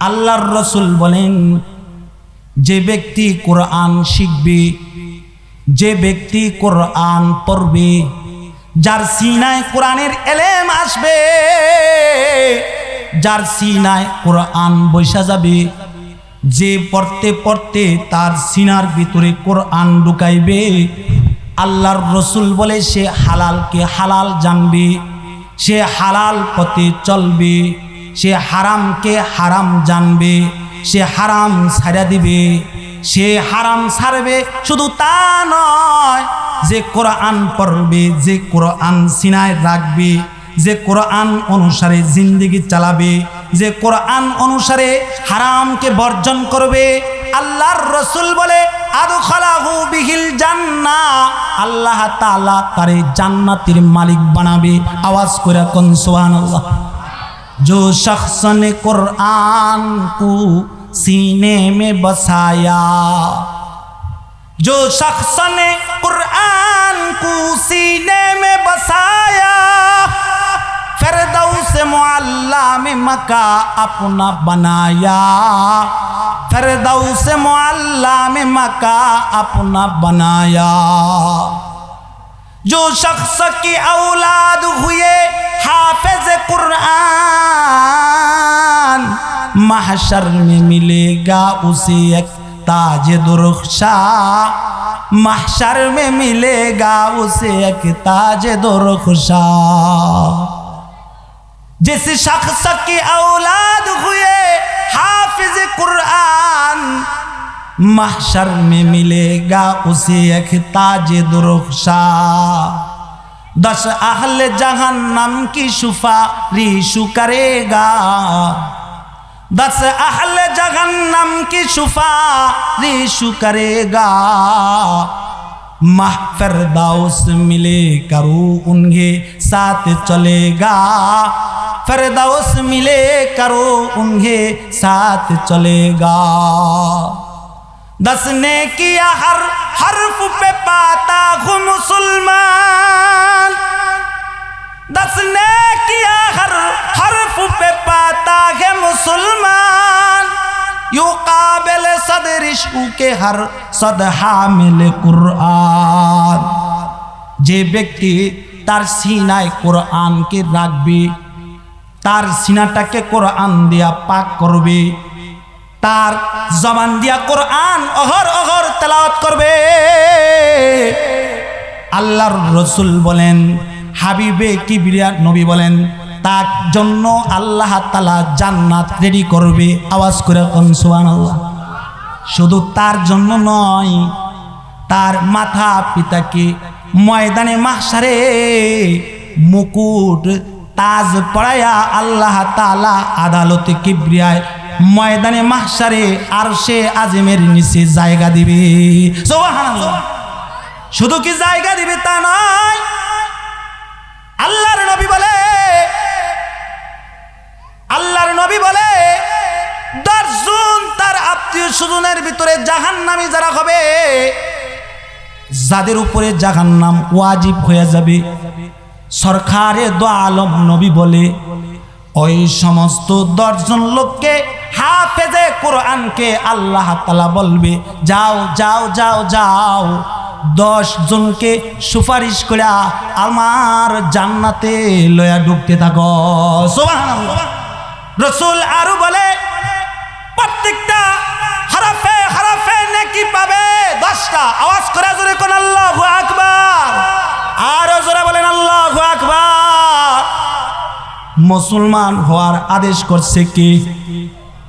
আল্লাহর রসুল বলেন, যে ব্যক্তি কোরআন শিখবে, যে ব্যক্তি কোরআন পড়বে, যার সিনায় কোরআনের এলেম আসবে, যার সিনায় কোরআন বৈশা যাবে, যে পড়তে পড়তে তার সিনার ভিতরে কোরআন ঢুকাইবে, আল্লাহর রসুল বলে সে হালালকে হালাল জানবে, সে হালাল পথে চলবে। সে হারামকে হারাম জানবে, সে হারাম ছাড়া দিবে, সে হারাম ছাড়বে শুধু তা নয়, যে কোরআন পড়বে, যে কোরআন সিনায় রাখবে, যে কোরআন অনুসারে জিন্দগি চালাবে, যে কোরআন অনুসারে হারামকে বর্জন করবে, আল্লাহর রসুল বলে আল্লাহ তাআলা তারে জান্নাতের মালিক বানাবে। আওয়াজ করে কোন جو شخص نے قرآن کو سینے میں بسایا، جو شخص نے قرآن کو سینے میں بسایا، فردوس معلہ میں مکہ اپنا بنایا، فردوس معلہ میں مکہ اپنا بنایا۔ جو شخص کی اولاد ہوئے حافظ قرآن محشر میں ملے گا اسے ایک تاج درخشا محشر میں ملے گا اسے ایک تاج درخشا جس شخص کی اولاد ہوئے حافظ قرآن محشر میں ملے گا اسے ایک تاج درخشا دس اہل جہنم کی شفا ریشو کرے گا۔ دس اہل جہنم کی شفا ریشو کرے گا۔ محفر داؤس ملے کرو ان کے ساتھ چلے گا۔ فردوس ملے کرو ان کے ساتھ چلے گا۔ ने किया हर हर्फ पे पाता हूँ मुसलमान दस ने किया हर हर्फ पे पाता है मुसलमान यू काबिल सदर के हर सद हामिल कुरआन যে ব্যক্তি তার সিনায় কোরআনকে রাখবে তার সিনাটাকে কোরআন দিয়া পাক করবে তার জবান দিয়া কোরআন অহর অহর তেলাওয়াত করবে। আল্লাহর রসুল বলেন, হাবিবে কিবরিয়া নবী বলেন, তার জন্য আল্লাহ তালা জান্নাত রেডি করবে। আওয়াজ করে কনসুয়ান আল্লাহ শুধু তার জন্য নয়, তার মাথা পিতাকে ময়দানে মাসারে মুকুট, তাজ পড়ায়া আল্লাহ তালা আদালতে কিবরিয়ায় ময়দানে মাহসারে আর সে আজমের নিচে জায়গা দিবে। শুধু কি জায়গা দিবে তা নয়, আল্লাহর নবী বলে, আল্লাহর নবী বলে দশজন তার আত্মীয় স্বজনের ভিতরে জাহান্নামী যারা হবে, যাদের উপরে জাহান নাম ওয়াজিব হয়ে যাবে সরকারে দো আলম নবী বলে ওই সমস্ত দশজন লোককে হাফেজে কোরআনকে আল্লাহ তালা বলবে, যাও যাও যাও যাও। দশ জনকে সুপারিশ করে আমার জান্নাতে লয়া ঢুকতে থাকো। রসুল আরও বলে, প্রত্যেকটা হারাফে হারাফে নেকি পাবে। দশটা। আওয়াজ করে জোরে কোন আল্লাহ আকবার। আরও জোরে বলেন আল্লাহ আকবার। মুসলমান হওয়ার আদেশ করছে কে?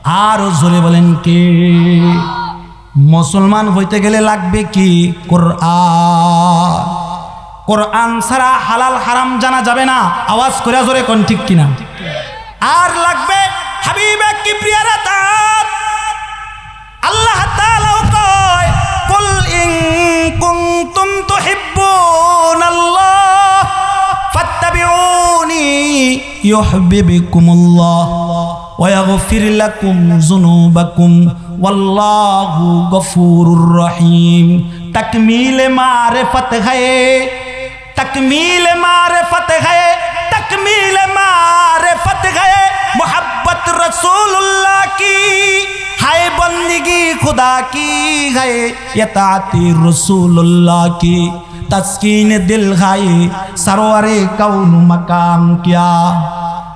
আরও জোরে বলেন কে? মুসলমান হইতে গেলে লাগবে কি? কোরআন। কোরআন ছাড়া হালাল হারাম জানা যাবে না। আওয়াজ করে জোরে কোন ঠিক কিনা? আর লাগবে হাবিবে কি প্রিয়ারা তার। আল্লাহ তাআলাও কয়, কুল ইন কুনতুম তুহিব্বুনাল্লাহ تدعونی یحببکم اللہ ویغفر لکم ذنوبكم واللہ غفور الرحیم تکمیل معرفت ہے تکمیل معرفت ہے تکمیل معرفت ہے. محبت رسول اللہ کی ہائے بندگی خدا کی ہے یتاتی رسول اللہ کی. تسکین دل گائے سرور کون مقام کیا؟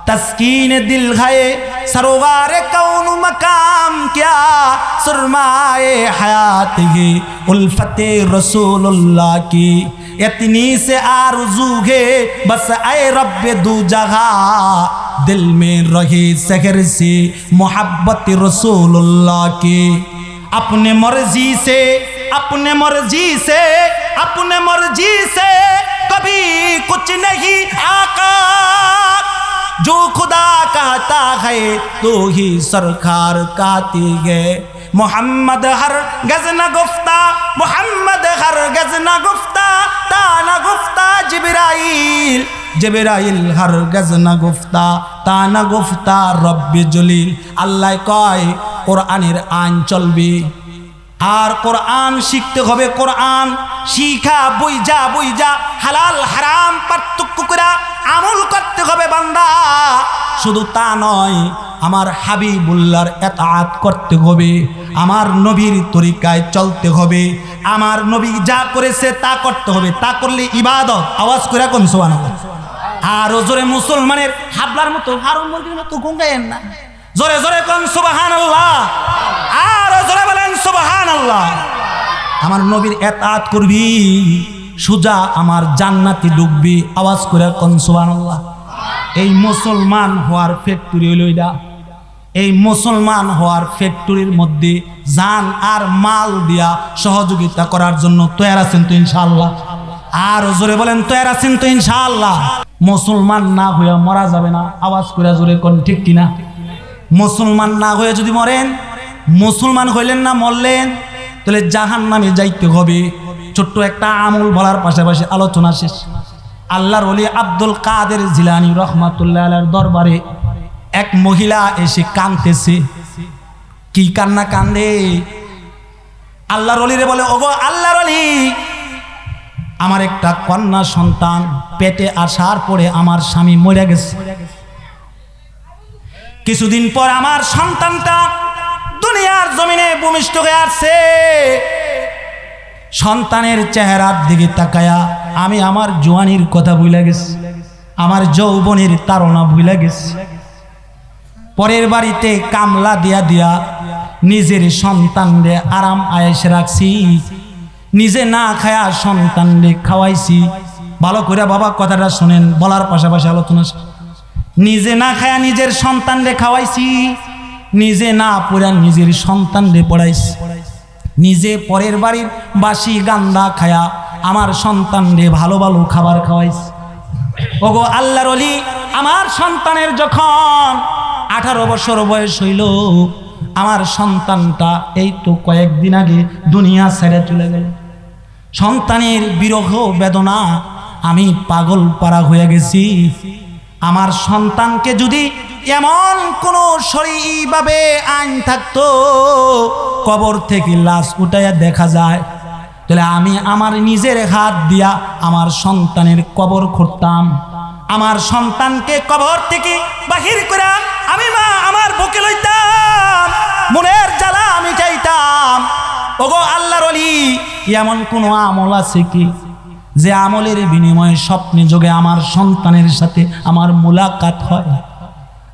تسکین دل گئے سروار کون مقام کیا؟ سرمائے حیات یہ الفت رسول اللہ کی۔ اتنی سے آرزو گے بس اے رب دو جگہ۔ دل میں رہی سہر سے محبت رسول اللہ کی۔ اپنے مرضی سے، اپنے مرضی سے अपने मर्जी से कभी कुछ नहीं आका जो खुदा कहता है तो ही सरकार कहती है मोहम्मद हर गजन गुफ्ता मोहम्मद हर गजन गुफ्ता ताना गुफ्ता जिब्राइल জিবরাইল হর গজনা গুফতা তানা গুফতা রব্বি জলিল আল্লাহ কয় কোরআনের আইন চলবে আর কোরআন শিখতে হবে, কোরআন শিখা বুইজা বুইজা হালাল, হারাম, পার্থক্য করে আমল করতে হবে বান্দা। শুধু তা নয়, আমার হাবিবুল্লার এতাত করতে হবে, আমার নবীর তরিকায় চলতে হবে, আমার নবী যা করেছে তা করতে হবে, তা করলে ইবাদত, আওয়াজ করে কোন সোয়ানো আর জোরে মুসলমানের হাবলার মতো, হারুন মন্দির মতো গুঙ্গাইয়েন না। জোরে জোরে কোন সুবাহান আল্লাহ সুবাহান আল্লাহ আমার নবীর এতাত করবি, সুজা আমার জান্নাতি ডুববি, আওয়াজ করে কোন সুবাহান আল্লাহ এই মুসলমান হওয়ার ফ্যাক্টরি হইল এই মুসলমান হওয়ার ফ্যাক্টরির মধ্যে জান আর মাল দিয়া সহযোগিতা করার জন্য তৈরি আছেন তো ইনশাআল্লাহ। আর জোরে বলেন তৈরি আছেন তো ইনশাল্লাহ মুসলমান না হইয়া মরা যাবে না। আওয়াজ করে জোরে কোন, ঠিক কিনা? মুসলমান না হয়ে যদি মরেন মুসলমান হইলেন না, মরলেন, তাহলে জাহান নামে যাইতে হবে। ছোট্ট একটা আমল বলার পাশাপাশি আলোচনা শেষ। আল্লাহর অলি আব্দুল কাদের জিলানি রহমাতুল্লাহ আলার দরবারে এক মহিলা এসে কানতেছে কি কান্না কান্দে? আল্লাহর অলিরে বলে, ওগো আল্লাহর অলি আমার একটা কন্যা সন্তান পেটে আসার পরে আমার স্বামী মরে গেছে। কিছুদিন পর আমার সন্তানটা দুনিয়ার জমিনে ভূমিষ্ঠ হয়ে আসছে সন্তানের চেহারার দিকে তাকায়া আমি আমার জোয়ানির কথা ভুলে গেছি, আমার যৌবনের তারা ভুলে গেছি। পরের বাড়িতে কামলা দিয়া দিয়া নিজের সন্তানরে আরাম আয়েস রাখছি, নিজে না খায়া সন্তানরে খাওয়াইছি। ভালো করে বাবা কথাটা শোনেন, বলার পাশাপাশি আলোচনা নিজে না খায়া নিজের সন্তানরে খাওয়াইছি নিজে না পড়া নিজের সন্তান সন্তানরে পড়াইছি। নিজে পরের বাড়ির বাসি গান্দা খায়া আমার সন্তানরে ভালো ভালো খাবার খাওয়াইছি। ওগো আল্লাহর অলি আমার সন্তানের যখন আঠারো বছর বয়স হইল, আমার সন্তানটা এই তো কয়েকদিন আগে দুনিয়া ছেড়ে চলে গেল। সন্তানের বিরহ বেদনা, আমি পাগল পারা হয়ে গেছি। আমার সন্তানকে যদি এমন কোনো সরিভাবে আইন থাকতো, কবর থেকে লাশ উঠাইয়া দেখা যায়। তাহলে আমি আমার নিজের হাত দিয়া আমার সন্তানের কবর খুঁড়তাম। আমার সন্তানকে কবর থেকে বাহির করে আমি মা আমার বুকে লইতাম, মনের জ্বালা আমি চাইতাম। ওগো আল্লাহর অলি এমন কোনো আমল আছে কি? যে আমলের বিনিময়ে স্বপ্নে যোগে আমার সন্তানের সাথে আমার মোলাকাত হয়?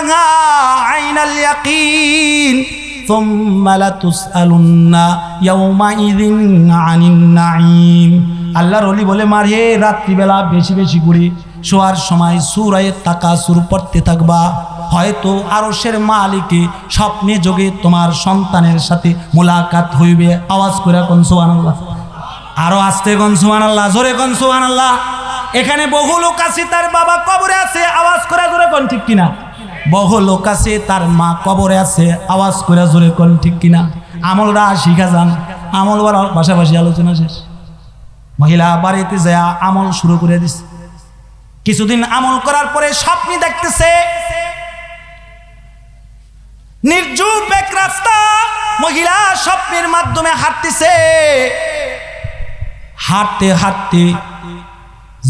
لترونها عين اليقين ثم لتسألن يومئذ عن النعيم আল্লাহর অলি বলে মারে রাত্রিবেলা বেশি বেশি করে শোয়ার সময় সুরায় তাকা সুর পড়তে থাকবা হয়তো আরশের মালিকে স্বপ্নে যোগে তোমার সন্তানের সাথে মোলাকাত হইবে আওয়াজ করে কোন সোহান আল্লাহ আরো আসতে কোন সোহান আল্লাহ জোরে কোন সোহান আল্লাহ এখানে বহু লোক আছে তার বাবা কবরে আছে আওয়াজ করে জোরে কোন ঠিক কিনা বহু লোক আছে, তার মা কবরে আছে, আওয়াজ করে জোরে কোন, ঠিক কিনা? আমলরা শিখা যান। আমল বলার পাশাপাশি আলোচনা শেষ। মহিলা বাড়িতে যায় আমল শুরু করে দিছে কিছুদিন আমল করার পরে স্বপ্নি দেখতেছে নির্জুপ এক রাস্তা মহিলা স্বপ্নের মাধ্যমে হাঁটতেছে। হাঁটতে হাঁটতে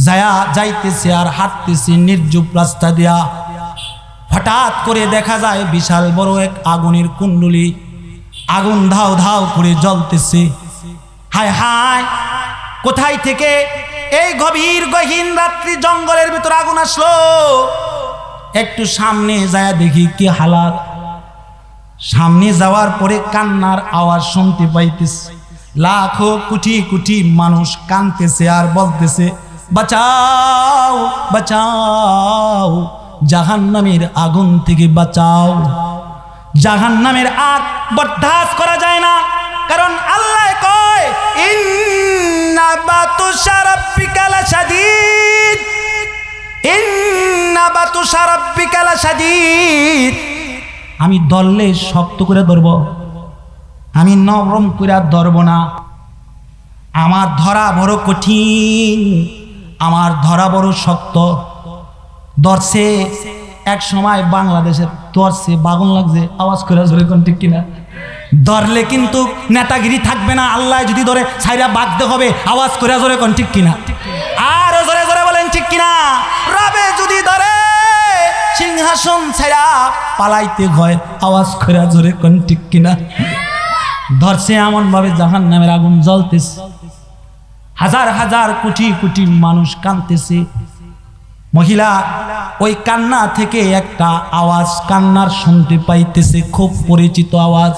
যায়া যাইতেছে আর হাঁটতেছে নির্জুপ রাস্তা দিয়া। হঠাৎ করে দেখা যায় বিশাল বড় এক আগুনের কুণ্ডলি। আগুন ধাও ধাও করে জ্বলতেছে। হায় হায়, কোথায় থেকে এই গভীর গহীন রাত্রি জঙ্গলের ভিতর আগুন আসলো? একটু সামনে যায় দেখি কি হালাত। সামনে যাওয়ার পরে কান্নার আওয়াজ শুনতে পাইতেছে। লাখো কোটি কোটি মানুষ কানতেছে আর বলতেছে, বাঁচাও বাঁচাও। জাহান্নামের আগুন থেকে বাঁচাও। জাহান্নামের আগ বরদাস করা যায় না। কারণ আল্লাহ কয় আমি ধরলে শক্ত করে ধরব। আমি নরম করে ধরব না। আমার ধরা বড় কঠিন। আমার ধরা বড় শক্ত। ধরছে এক সময় বাংলাদেশের ধরছে বাগুন লাগছে, আওয়াজ করে জোরে কোন, ঠিক কিনা? ধরলে কিন্তু নেতাগিরি থাকবে না, আল্লাহ যদি ধরে সাইরা বাঁধতে হবে, আওয়াজ করে জোরে কোন, ঠিক কিনা? আর জোরে জোরে বলেন, ঠিক কিনা? রবে যদি ধরে, সিংহাসন ছাড়া পালাইতে হয়, আওয়াজ করে জোরে কোন, ঠিক কিনা? ধরছে এমন ভাবে জাহান নামের আগুন জ্বলতেছে। হাজার হাজার কোটি কোটি মানুষ কাঁদতেছে। মহিলা, ওই কান্না থেকে একটা আওয়াজ, কান্নার শুনতে পাইতেছে, খুব পরিচিত আওয়াজ।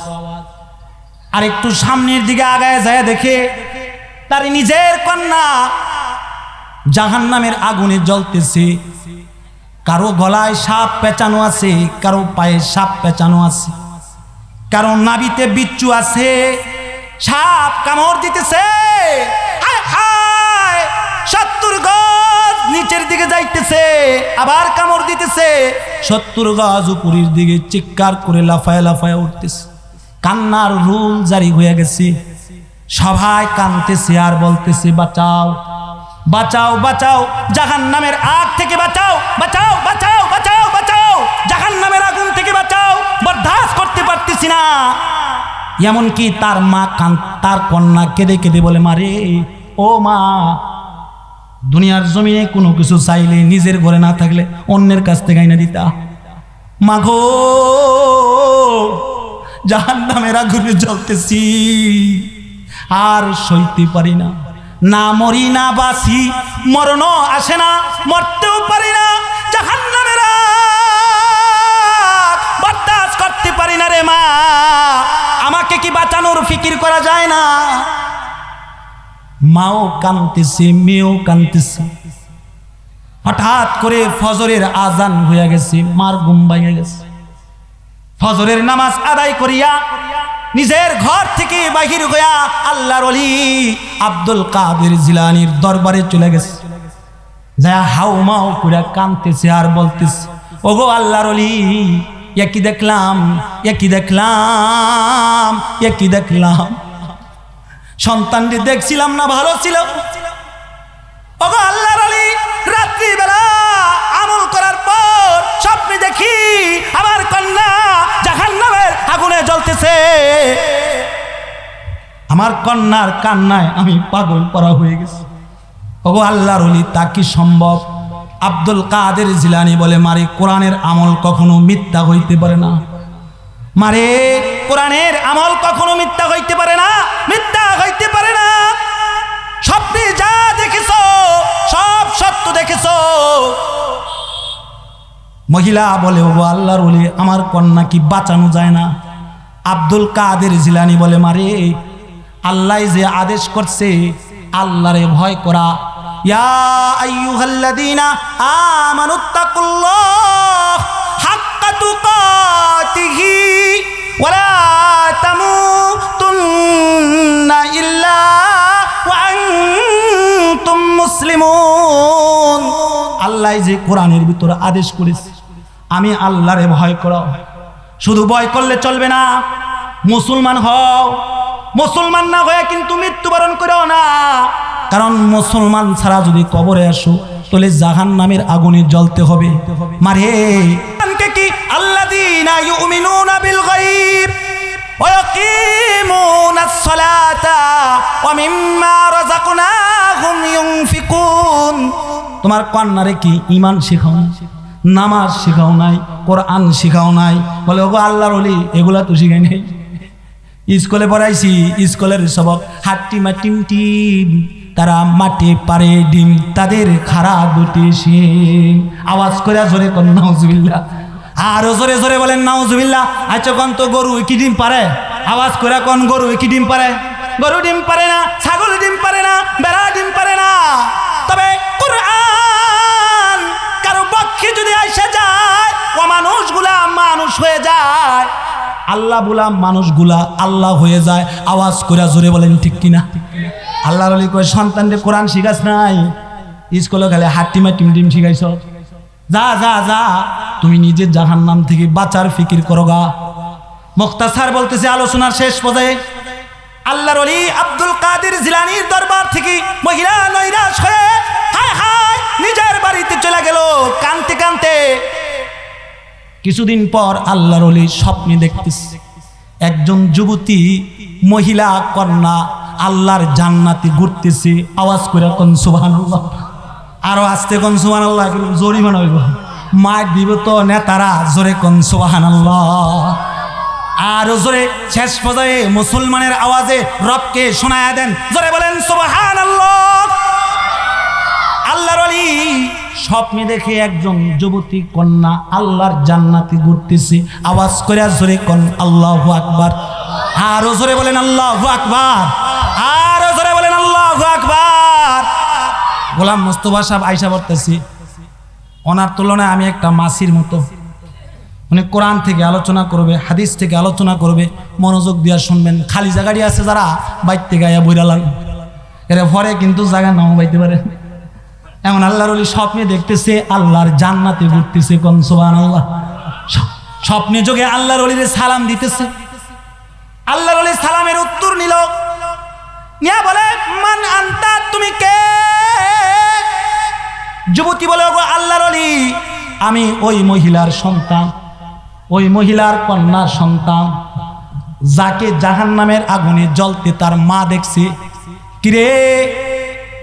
আর একটু সামনের দিকে আগায় যায় দেখে তার নিজের কন্যা জাহান নামের আগুনে জ্বলতেছে। কারও গলায় সাপ পেঁচানো আছে, কারও পায়ে সাপ পেঁচানো আছে। কারও নাবিতে বিচ্ছু আছে, সাপ কামড় দিতেছে। হায় হায়, সত্তর গজ নিচের দিকে যাইতেছে, আবার কামড় দিতেছে। সত্তর গজ উপরের দিকে চিৎকার করে লাফায় লাফায় উঠতেছে। কান্নার রুল জারি হয়ে গেছে। সবাই কানতেছে আর বলতেছে, বাঁচাও বাঁচাও বাঁচাও জাহান নামের আগ থেকে বাঁচাও বাঁচাও বাঁচাও বাঁচাও বাঁচাও জাহান নামের আগুন থেকে বাঁচাও বরদাস করতে পারতেছি না। এমনকি তার মা কান, তার কন্যা কেঁদে কেঁদে বলে মারে ও মা দুনিয়ার জমিনে কোনো কিছু চাইলে নিজের ঘরে না থাকলে অন্যের কাছ থেকে আইনা দিতা। মাঘো জাহান নামের আগুনে জ্বলতেছি, আর সইতে পারি না। না মরি, না বাসি মরণ আসে না, মরতেও পারি না। মাও কানতেছে, মেয়েও কানতেছে। হঠাৎ করে ফজরের আজান হইয়া গেছে, মার ঘুম ভাঙে গেছে। ফজরের নামাজ আদায় করিয়া নিজের ঘর থেকে বাহির হইয়া আল্লাহর অলি আব্দুল কাদের জিলানির দরবারে চলে গেছে। যা হাউ মাউ করে কানতেছে আর বলতেছে, ওগো আল্লাহর অলি একই দেখলাম একই দেখলাম একই দেখলাম? সন্তানটি দেখছিলাম না, ভালো ছিল আল্লাহর আলী, রাত্রিবেলা আমল করার পর স্বপ্নে দেখি আমার কন্যা জাহান্নামের আগুনে জ্বলতেছে। আমার কন্যার কান্নায় আমি পাগল করা হয়ে গেছি। ওগো আল্লাহর অলি তা কি সম্ভব? আব্দুল কাদের জিলানি বলে, মারে, কোরআনের আমল কখনো মিথ্যা হইতে পারে না। মারে, কোরআনের আমল কখনো মিথ্যা হইতে পারে না। মিথ্যা হইতে পারে না। স্বপ্নে যা দেখেছ, সব সত্য দেখেছ। মহিলা বলে, ও আল্লাহর বলে আমার কন্যা কি বাঁচানো যায় না? আব্দুল কাদের জিলানি বলে, মারে, আল্লাহ যে আদেশ করছে, আল্লাহরে ভয় করা। আমানুত্তাকুল্লাহ আল্লাহ যে কোরআনের ভিতরে আদেশ করেছে, আমি আল্লাহরে ভয় করো। শুধু ভয় করলে চলবে না। মুসলমান হও। মুসলমান না হয়ে কিন্তু মৃত্যুবরণ করো না। কারণ মুসলমান ছাড়া যদি কবরে আসো, তাহলে জাহান নামের আগুনে জ্বলতে হবে। মারে। কি আল্লাযীনা ইউমিনুনা বিল গায়ব ويقيمون الصلاة ومما رزقناهم ينفقون তোমার কন্যারে কি ইমান শেখাও না? নামাজ শেখাও নাই কোরআন শেখাও নাই বলে ওগো আল্লাহর অলি এগুলা তো শিখাই নাই স্কুলে পড়াইছি স্কুলের সবক হাট্টি মাটিম টিম তারা মাটি পারে ডিম তাদের খারা দুটি শিম আওয়াজ করে জোরে কন নাউজুবিল্লাহ আরও জোরে জোরে বলেন, নাউজুবিল্লাহ। আচ্ছা কোন তো গরু কি ডিম পারে? আওয়াজ করে কোন গরু কি ডিম পারে? গরু ডিম পারে না, ছাগল ডিম পারে না বেড়া ডিম পারে না। তবে কোরআন কারও পক্ষে যদি আসে যায় ও মানুষগুলা মানুষ হয়ে যায়। আল্লাহ বলা মানুষগুলা আল্লাহ হয়ে যায়। আওয়াজ করে জোরে বলেন, ঠিক কিনা? আল্লাহ বলি কয়, সন্তানরে কোরআন শিখাস নাই? স্কুলে গেলে হাট্টিমা টিম টিম শিখাইছ? যা যা যা, তুমি নিজের জাহান নাম থেকে বাঁচার ফিকির করো গা। মুক্তাসার বলতেছে আলোচনার শেষ পর্যায়ে, আল্লাহর অলি আব্দুল কাদের জিলানির দরবার থেকে মহিলা নৈরাশ হয়ে হায় হায় নিজের বাড়িতে চলে গেল কানতে কানতে। কিছুদিন পর আল্লাহর অলি স্বপ্নে দেখতেছে, একজন যুবতী মহিলা কন্যা আল্লাহর জান্নাতে ঘুরতেছে, আওয়াজ করে কোন, সুবহানাল্লাহ। আরও আসতে কোন সুবহানাল্লাহ জরিমানা হইব। মার দিব তো নেতারা জোরে কোন সুবহানাল্লাহ। আরও জোরে শেষ পর্যায়ে মুসলমানের আওয়াজে রবকে শোনায়া দেন, জোরে বলেন সুবহানাল্লাহ। আল্লাহর অলি স্বপ্নে দেখে একজন যুবতী কন্যা আল্লাহর জান্নাতে ঘুরতেছে, আওয়াজ করে জোরে কন আল্লাহু আকবার। আরও জোরে বলেন আল্লাহু আকবার। আরও গোলাম মোস্তফা সাহেব আইসা পড়তেছি। ওনার তুলনায় আমি একটা মাসির মতো। উনি কোরআন থেকে আলোচনা করবে, হাদিস থেকে আলোচনা করবে, মনোযোগ দিয়া শুনবেন। খালি জায়গাটি আছে যারা থেকে আয়া বইরালান এরা পরে কিন্তু জায়গা নাও বাইতে পারে। এমন আল্লাহর অলি স্বপ্নে দেখতেছে, আল্লাহর জান্নাতে ঘুরতেছে কোন সোবান আল্লাহ স্বপ্নে যোগে আল্লাহর অলিরে সালাম দিতেছে। আল্লাহর অলি সালামের উত্তর নিল। নিয়া বলে, মান আন্তা, তুমি কে? যুবতী বলে, ওগো আল্লাহর অলি আমি ওই মহিলার সন্তান, ওই মহিলার কন্যার সন্তান, যাকে জাহান নামের আগুনে জ্বলতে তার মা দেখছে। কিরে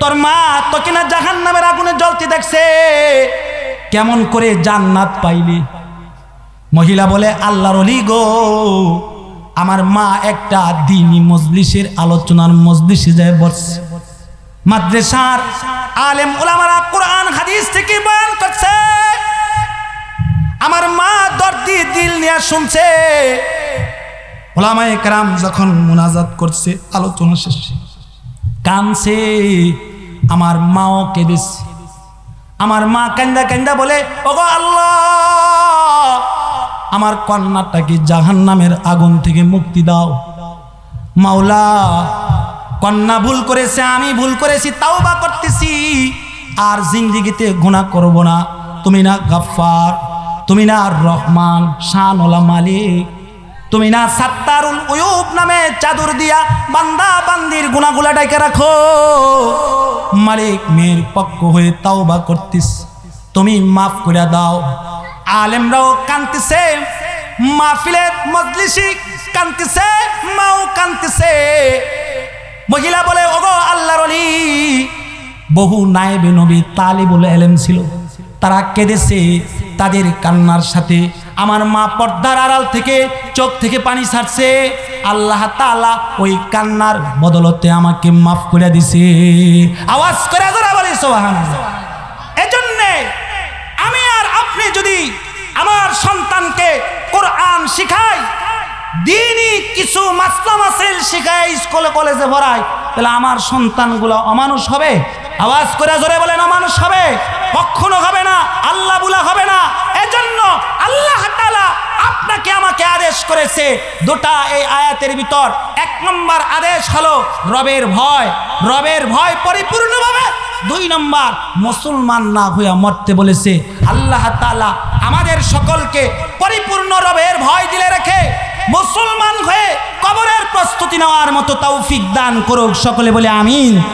তোর মা তো কিনা জাহান নামের আগুনে জ্বলতে দেখছে? কেমন করে জান্নাত পাইলি? মহিলা বলে, আল্লাহর অলি গো, আমার মা একটা দিনই মজলিসের আলোচনার মজলিসে যায় বসছে। মাদ্রাসার আলেম ওলামারা কোরআন, হাদিস থেকে বয়ান করছে। আমার মা দর্দি দিল নিয়ে শুনছে। ওলামায়ে কেরাম যখন মুনাজাত করছে, আলোচনা শেষে কানছে, আমার মাও কেঁদেছে। আমার মা কান্দা কান্দা বলে, ওগো আল্লাহ, আমার কন্যাটাকে জাহান নামের আগুন থেকে মুক্তি দাও। মাওলা কন্যা ভুল করেছে, আমি ভুল করেছি তাও বা করতেছি। আর জিন্দিগিতে গুণা করব না। তুমি না গাফার তুমি না রহমান শানওয়ালা মালিক। তুমি না সাত্তারুল উয়ুব নামে চাদর দিয়া বান্দা বান্দির গুণাগুলা ডাইকে রাখো। মালিক, মেয়ের পক্ষ হয়ে তাও বা করতিস। তুমি মাফ করে দাও। আলেমরাও কান্তিছে, মাহফিলের মজলিসি কান্তিছে, মাও কান্তিছে। মহিলা বলে, ওগো আল্লাহর অলি বহু নায়েবে নবী তালিবুল এলেম ছিল। তারা কেঁদেছে তাদের কান্নার সাথে। আমার মা পর্দার আড়াল থেকে চোখ থেকে পানি ছাড়ছে। আল্লাহ তালা ওই কান্নার বদলতে আমাকে মাফ করে দিছে। আওয়াজ করে যারা বলি, সুবহানাল্লাহ। এজন্যে আমি আর আপনি যদি আমার সন্তানকে দিনই কিছু মাসলা মাসেল শিখাই স্কুলে, কলেজে ভরাই তাহলে আমার সন্তানগুলো অমানুষ হবে? আওয়াজ করে জোরে বলেন, অমানুষ হবে? কখনো হবে না আল্লাহ বুলা হবে না। এজন্য আল্লাহ তাআলা আপনাকে আমাকে আদেশ করেছে, দুটা এই আয়াতের ভিতর। এক নম্বর আদেশ হলো রবের ভয়। রবের ভয় পরিপূর্ণভাবে। দুই নম্বর, মুসলমান না হইয়া মরতে বলেছে। আল্লাহ তাআলা আমাদের সকলকে পরিপূর্ণ রবের ভয় দিলে রেখে মুসলমান হয়ে কবরের প্রস্তুতি নেওয়ার মতো তৌফিক দান করুক সকলে বলে আমিন।